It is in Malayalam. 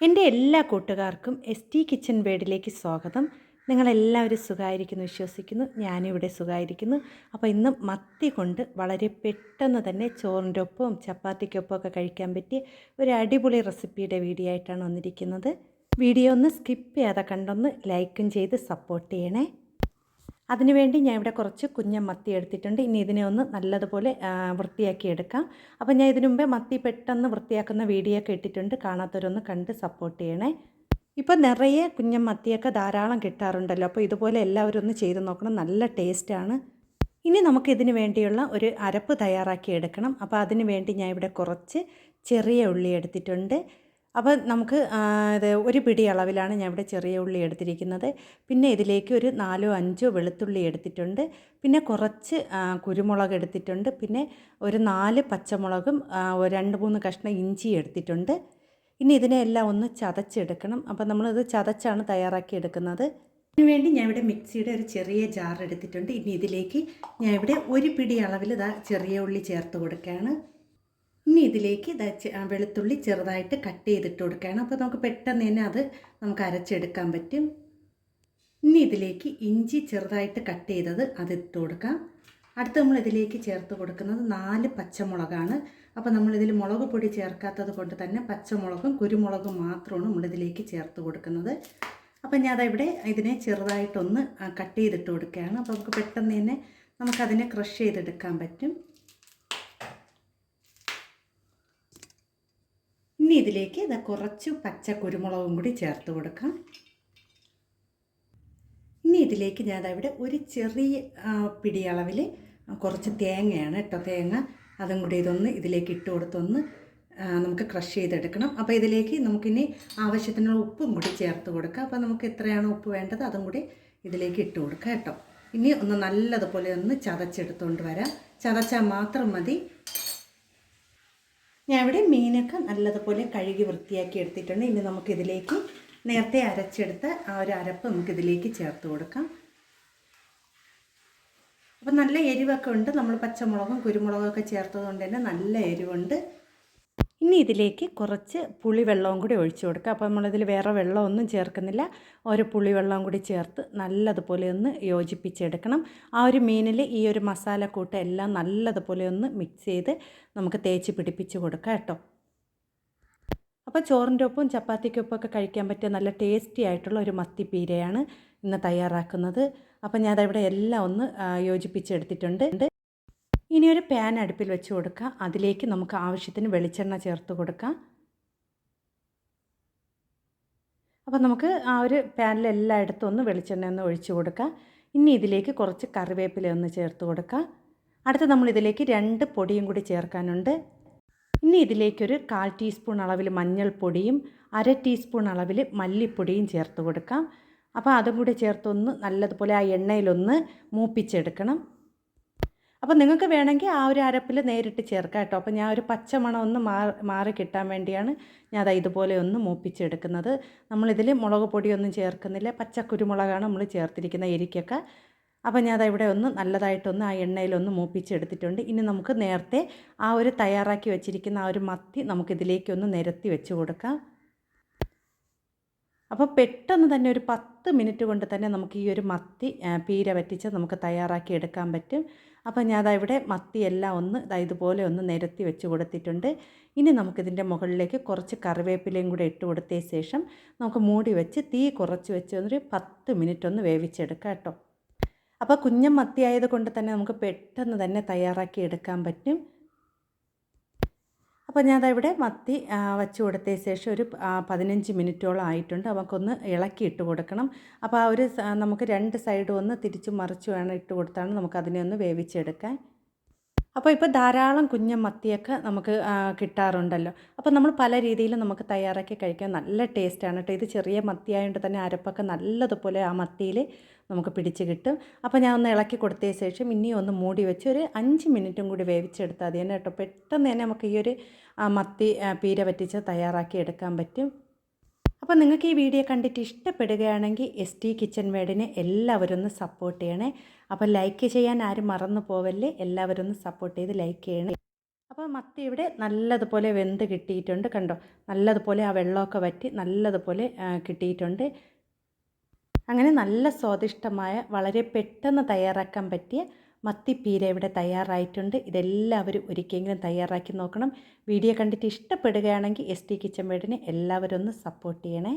എന്റെ എല്ലാ കൂട്ടുകാർക്കും എസ് ടി കിച്ചൻ വേഡിലേക്ക് സ്വാഗതം. നിങ്ങളെല്ലാവരും സുഖമായിരിക്കുന്നു വിശ്വസിക്കുന്നു. ഞാനിവിടെ സുഖമായിരിക്കുന്നു അപ്പോൾ ഇന്ന് മത്തി കൊണ്ട് വളരെ പെട്ടെന്ന് തന്നെ ചോറിന്റെ ഒപ്പവും ചപ്പാത്തിക്കൊപ്പം ഒക്കെ കഴിക്കാൻ പറ്റിയ ഒരു അടിപൊളി റെസിപ്പിയുടെ വീഡിയോ ആയിട്ടാണ് വന്നിരിക്കുന്നത്. വീഡിയോ ഒന്ന് സ്കിപ്പ് ചെയ്യാതെ കണ്ടൊന്ന് ലൈക്കും ചെയ്ത് സപ്പോർട്ട് ചെയ്യണേ. അതിനുവേണ്ടി ഞാൻ ഇവിടെ കുറച്ച് കുഞ്ഞൻ മത്തി എടുത്തിട്ടുണ്ട്. ഇനി ഇതിനെ ഒന്ന് നല്ലതുപോലെ വൃത്തിയാക്കി എടുക്കാം. അപ്പോൾ ഞാൻ ഇതിനു മുമ്പേ മത്തി പെട്ടെന്ന് വൃത്തിയാക്കുന്ന വീഡിയോ ഒക്കെ ഇട്ടിട്ടുണ്ട്. കാണാത്തവരൊന്ന് കണ്ട് സപ്പോർട്ട് ചെയ്യണേ. ഇപ്പോൾ നിറയെ കുഞ്ഞൻ മത്തിയൊക്കെ ധാരാളം കിട്ടാറുണ്ടല്ലോ. അപ്പോൾ ഇതുപോലെ എല്ലാവരും ഒന്ന് ചെയ്ത് നോക്കണം. നല്ല ടേസ്റ്റാണ് ഇനി നമുക്കിതിന് വേണ്ടിയുള്ള ഒരു അരപ്പ് തയ്യാറാക്കി എടുക്കണം. അപ്പോൾ അതിന് വേണ്ടി ഞാൻ ഇവിടെ കുറച്ച് ചെറിയ ഉള്ളി എടുത്തിട്ടുണ്ട്. അപ്പോൾ നമുക്ക് ഇത് ഒരു പിടി അളവിലാണ് ഞാൻ ഇവിടെ ചെറിയ ഉള്ളി എടുത്തിരിക്കുന്നത്. പിന്നെ ഇതിലേക്ക് ഒരു നാലോ അഞ്ചോ വെളുത്തുള്ളി എടുത്തിട്ടുണ്ട്. പിന്നെ കുറച്ച് കുരുമുളക് എടുത്തിട്ടുണ്ട്. പിന്നെ ഒരു നാല് പച്ചമുളകും രണ്ട് മൂന്ന് കഷ്ണം ഇഞ്ചി എടുത്തിട്ടുണ്ട്. ഇനി ഇതിനെല്ലാം ഒന്ന് ചതച്ചെടുക്കണം. അപ്പോൾ നമ്മളിത് ചതച്ചാണ് തയ്യാറാക്കി എടുക്കുന്നത്. ഇതിനുവേണ്ടി ഞാൻ ഇവിടെ മിക്സിയുടെ ഒരു ചെറിയ ജാർ എടുത്തിട്ടുണ്ട്. ഇനി ഇതിലേക്ക് ഞാൻ ഇവിടെ ഒരു പിടി അളവിൽ ഇതാ ചെറിയ ഉള്ളി ചേർത്ത് കൊടുക്കുകയാണ്. ഇനി ഇതിലേക്ക് വെളുത്തുള്ളി ചെറുതായിട്ട് കട്ട് ചെയ്തിട്ട് കൊടുക്കുകയാണ്. അപ്പോൾ നമുക്ക് പെട്ടെന്ന് തന്നെ അത് നമുക്ക് അരച്ചെടുക്കാൻ പറ്റും. ഇനി ഇതിലേക്ക് ഇഞ്ചി ചെറുതായിട്ട് കട്ട് ചെയ്തത് അത് ഇട്ട് കൊടുക്കാം. അടുത്ത് നമ്മൾ ഇതിലേക്ക് ചേർത്ത് കൊടുക്കുന്നത് നാല് പച്ചമുളകാണ്. അപ്പോൾ നമ്മളിതിൽ മുളക് പൊടി ചേർക്കാത്തത് കൊണ്ട് തന്നെ പച്ചമുളകും കുരുമുളകും മാത്രമാണ് നമ്മളിതിലേക്ക് ചേർത്ത് കൊടുക്കുന്നത്. അപ്പോൾ ഞാൻ ദാ ഇവിടെ ഇതിനെ ചെറുതായിട്ടൊന്ന് കട്ട് ചെയ്തിട്ട് കൊടുക്കുകയാണ്. അപ്പോൾ നമുക്ക് പെട്ടെന്ന് തന്നെ നമുക്കതിനെ ക്രഷ് ചെയ്തെടുക്കാൻ പറ്റും. ഇനി ഇതിലേക്ക് ഇതാ കുറച്ച് പച്ച കുരുമുളകും കൂടി ചേർത്ത് കൊടുക്കാം. ഇനി ഇതിലേക്ക് ഞാൻ അവിടെ ഒരു ചെറിയ പിടിയളവിൽ കുറച്ച് തേങ്ങയാണ് കേട്ടോ തേങ്ങ. അതും കൂടി ഇതൊന്ന് ഇതിലേക്ക് ഇട്ട് കൊടുത്തൊന്ന് നമുക്ക് ക്രഷ് ചെയ്തെടുക്കണം. അപ്പോൾ ഇതിലേക്ക് നമുക്കിനി ആവശ്യത്തിനുള്ള ഉപ്പും കൂടി ചേർത്ത് കൊടുക്കാം. അപ്പോൾ നമുക്ക് എത്രയാണ് ഉപ്പ് വേണ്ടത് അതും കൂടി ഇതിലേക്ക് ഇട്ട് കൊടുക്കാം കേട്ടോ. ഇനി ഒന്ന് നല്ലതുപോലെ ഒന്ന് ചതച്ചെടുത്തുകൊണ്ട് വരാം. ചതച്ചാൽ മാത്രം മതി. ഞാൻ ഇവിടെ മീനൊക്കെ നല്ലതുപോലെ കഴുകി വൃത്തിയാക്കി എടുത്തിട്ടുണ്ട്. ഇനി നമുക്കിതിലേക്ക് നേരത്തെ അരച്ചെടുത്ത ആ ഒരു അരപ്പ് നമുക്കിതിലേക്ക് ചേർത്ത് കൊടുക്കാം. അപ്പം നല്ല എരിവൊക്കെ ഉണ്ട്. നമ്മൾ പച്ചമുളകും കുരുമുളകും ഒക്കെ ചേർത്തത് കൊണ്ട് തന്നെ നല്ല എരിവുണ്ട്. ഇനി ഇതിലേക്ക് കുറച്ച് പുളിവെള്ളവും കൂടി ഒഴിച്ചു കൊടുക്കുക. അപ്പോൾ നമ്മളിതിൽ വേറെ വെള്ളമൊന്നും ചേർക്കുന്നില്ല. ഒരു പുളിവെള്ളവും കൂടി ചേർത്ത് നല്ലതുപോലെ ഒന്ന് യോജിപ്പിച്ചെടുക്കണം. ആ ഒരു മീനിൽ ഈ ഒരു മസാല കൂട്ട് എല്ലാം നല്ലതുപോലെ ഒന്ന് മിക്സ് ചെയ്ത് നമുക്ക് തേച്ച് പിടിപ്പിച്ച് കൊടുക്കാം കേട്ടോ. അപ്പോൾ ചോറിന്റെ ഒപ്പം ചപ്പാത്തിക്കൊപ്പം ഒക്കെ കഴിക്കാൻ പറ്റിയ നല്ല ടേസ്റ്റി ആയിട്ടുള്ള ഒരു മത്തി പീരയാണ് ഇന്ന് തയ്യാറാക്കുന്നത്. അപ്പോൾ ഞാനതവിടെ എല്ലാം ഒന്ന് യോജിപ്പിച്ചെടുത്തിട്ടുണ്ട്. ഇനി ഒരു പാൻ അടുപ്പിൽ വെച്ച് കൊടുക്കുക. അതിലേക്ക് നമുക്ക് ആവശ്യത്തിന് വെളിച്ചെണ്ണ ചേർത്ത് കൊടുക്കാം അപ്പോൾ നമുക്ക് ആ ഒരു പാനിൽ എല്ലായിടത്തും ഒന്ന് വെളിച്ചെണ്ണ ഒന്ന് ഒഴിച്ചു കൊടുക്കുക. ഇനി ഇതിലേക്ക് കുറച്ച് കറിവേപ്പില ഒന്ന് ചേർത്ത് കൊടുക്കുക. അടുത്ത നമ്മൾ ഇതിലേക്ക് രണ്ട് പൊടിയും കൂടി ചേർക്കാനുണ്ട്. ഇനി ഇതിലേക്കൊരു കാൽ ടീസ്പൂൺ അളവിൽ മഞ്ഞൾപ്പൊടിയും അര ടീസ്പൂൺ അളവിൽ മല്ലിപ്പൊടിയും ചേർത്ത് കൊടുക്കാം. അപ്പോൾ അതും കൂടി ചേർത്തൊന്ന് നല്ലതുപോലെ ആ എണ്ണയിലൊന്ന് മൂപ്പിച്ചെടുക്കണം. അപ്പോൾ നിങ്ങൾക്ക് വേണമെങ്കിൽ ആ ഒരു അരപ്പിൽ നേരിട്ട് ചേർക്കാം കേട്ടോ. അപ്പോൾ ഞാൻ ഒരു പച്ചമണം ഒന്ന് മാറി മാറി കിട്ടാൻ വേണ്ടിയാണ് ഞാൻ അത് ഇതുപോലെ ഒന്ന് മൂപ്പിച്ചെടുക്കുന്നത്. നമ്മളിതിൽ മുളക് പൊടിയൊന്നും ചേർക്കുന്നില്ല. പച്ച കുരുമുളകാണ് നമ്മൾ ചേർത്തിരിക്കുന്ന എരിക്കൊക്കെ. അപ്പോൾ ഞാൻ അതവിടെ ഒന്ന് നല്ലതായിട്ടൊന്ന് ആ എണ്ണയിലൊന്ന് മൂപ്പിച്ചെടുത്തിട്ടുണ്ട്. ഇനി നമുക്ക് നേരത്തെ ആ ഒരു തയ്യാറാക്കി വെച്ചിരിക്കുന്ന ആ ഒരു മത്തി നമുക്കിതിലേക്കൊന്ന് നിരത്തി വെച്ച് കൊടുക്കാം. അപ്പോൾ പെട്ടെന്ന് തന്നെ ഒരു പത്ത് മിനിറ്റ് കൊണ്ട് തന്നെ നമുക്ക് ഈ ഒരു മത്തി പീര വറ്റിച്ച് നമുക്ക് തയ്യാറാക്കി എടുക്കാൻ പറ്റും. അപ്പോൾ ഞാൻ അതവിടെ ഇവിടെ മത്തി എല്ലാം ഒന്ന് ഇതുപോലെ ഒന്ന് നിരത്തി വെച്ച് കൊടുത്തിട്ടുണ്ട്. ഇനി നമുക്കിതിന്റെ മുകളിലേക്ക് കുറച്ച് കറിവേപ്പിലയും കൂടെ ഇട്ട് കൊടുത്തതിന് ശേഷം നമുക്ക് മൂടി വെച്ച് തീ കുറച്ച് വെച്ച് ഒരു പത്ത് മിനിറ്റ് ഒന്ന് വേവിച്ചെടുക്കാം കേട്ടോ. അപ്പോൾ കുഞ്ഞൻ മത്തി ആയതുകൊണ്ട് തന്നെ നമുക്ക് പെട്ടെന്ന് തന്നെ തയ്യാറാക്കി എടുക്കാൻ പറ്റും. അപ്പോൾ ഇവിടെ മത്തി വച്ചു കൊടുത്തതിന് ശേഷം ഒരു പതിനഞ്ച് മിനിറ്റോളം ആയിട്ടുണ്ട്. നമുക്കൊന്ന് ഇളക്കി ഇട്ട് കൊടുക്കണം. അപ്പോൾ ആ ഒരു നമുക്ക് രണ്ട് സൈഡും ഒന്ന് തിരിച്ചും മറിച്ചും വേണം ഇട്ട് കൊടുത്താണ് നമുക്ക് അതിനെ ഒന്ന് വേവിച്ചെടുക്കാൻ. അപ്പോൾ ഇപ്പോൾ ധാരാളം കുഞ്ഞൻ മത്തിയൊക്കെ നമുക്ക് കിട്ടാറുണ്ടല്ലോ. അപ്പോൾ നമ്മൾ പല രീതിയിലും നമുക്ക് തയ്യാറാക്കി കഴിക്കാൻ നല്ല ടേസ്റ്റാണ് കേട്ടോ ഇത് ചെറിയ മത്തിയായതുകൊണ്ട് തന്നെ അരപ്പൊക്കെ നല്ലതുപോലെ ആ മത്തിയിൽ നമുക്ക് പിടിച്ച് കിട്ടും. അപ്പോൾ ഞാൻ ഒന്ന് ഇളക്കി കൊടുത്തതിന് ശേഷം ഇനി ഒന്ന് മൂടി വെച്ച് ഒരു അഞ്ച് മിനിറ്റും കൂടി വേവിച്ചെടുത്താൽ മതി. തന്നെ കേട്ടോ പെട്ടെന്ന് തന്നെ നമുക്ക് ഈ ഒരു മത്തി പീര പറ്റിച്ച് തയ്യാറാക്കി എടുക്കാൻ പറ്റും. അപ്പോൾ നിങ്ങൾക്ക് ഈ വീഡിയോ കണ്ടിട്ട് ഇഷ്ടപ്പെടുകയാണെങ്കിൽ എസ് ടി കിച്ചൺ വേഡിനെ എല്ലാവരും ഒന്ന് സപ്പോർട്ട് ചെയ്യണേ. അപ്പോൾ ലൈക്ക് ചെയ്യാൻ ആരും മറന്നു പോവല്ലേ എല്ലാവരും ഒന്ന് സപ്പോർട്ട് ചെയ്ത് ലൈക്ക് ചെയ്യണേ. അപ്പോൾ മത്തി ഇവിടെ നല്ലതുപോലെ വെന്ത് കിട്ടിയിട്ടുണ്ട് കണ്ടോ? നല്ലതുപോലെ ആ വെള്ളമൊക്കെ വറ്റി നല്ലതുപോലെ കിട്ടിയിട്ടുണ്ട്. അങ്ങനെ നല്ല സ്വാദിഷ്ടമായ വളരെ പെട്ടെന്ന് തയ്യാറാക്കാൻ പറ്റിയ മത്തിപ്പീര ഇവിടെ തയ്യാറായിട്ടുണ്ട്. ഇതെല്ലാവരും ഒരിക്കലെങ്കിലും തയ്യാറാക്കി നോക്കണം. വീഡിയോ കണ്ടിട്ട് ഇഷ്ടപ്പെടുകയാണെങ്കിൽ എസ് ടി കിച്ചൻ വീടിനെ എല്ലാവരും ഒന്ന് സപ്പോർട്ട് ചെയ്യണേ.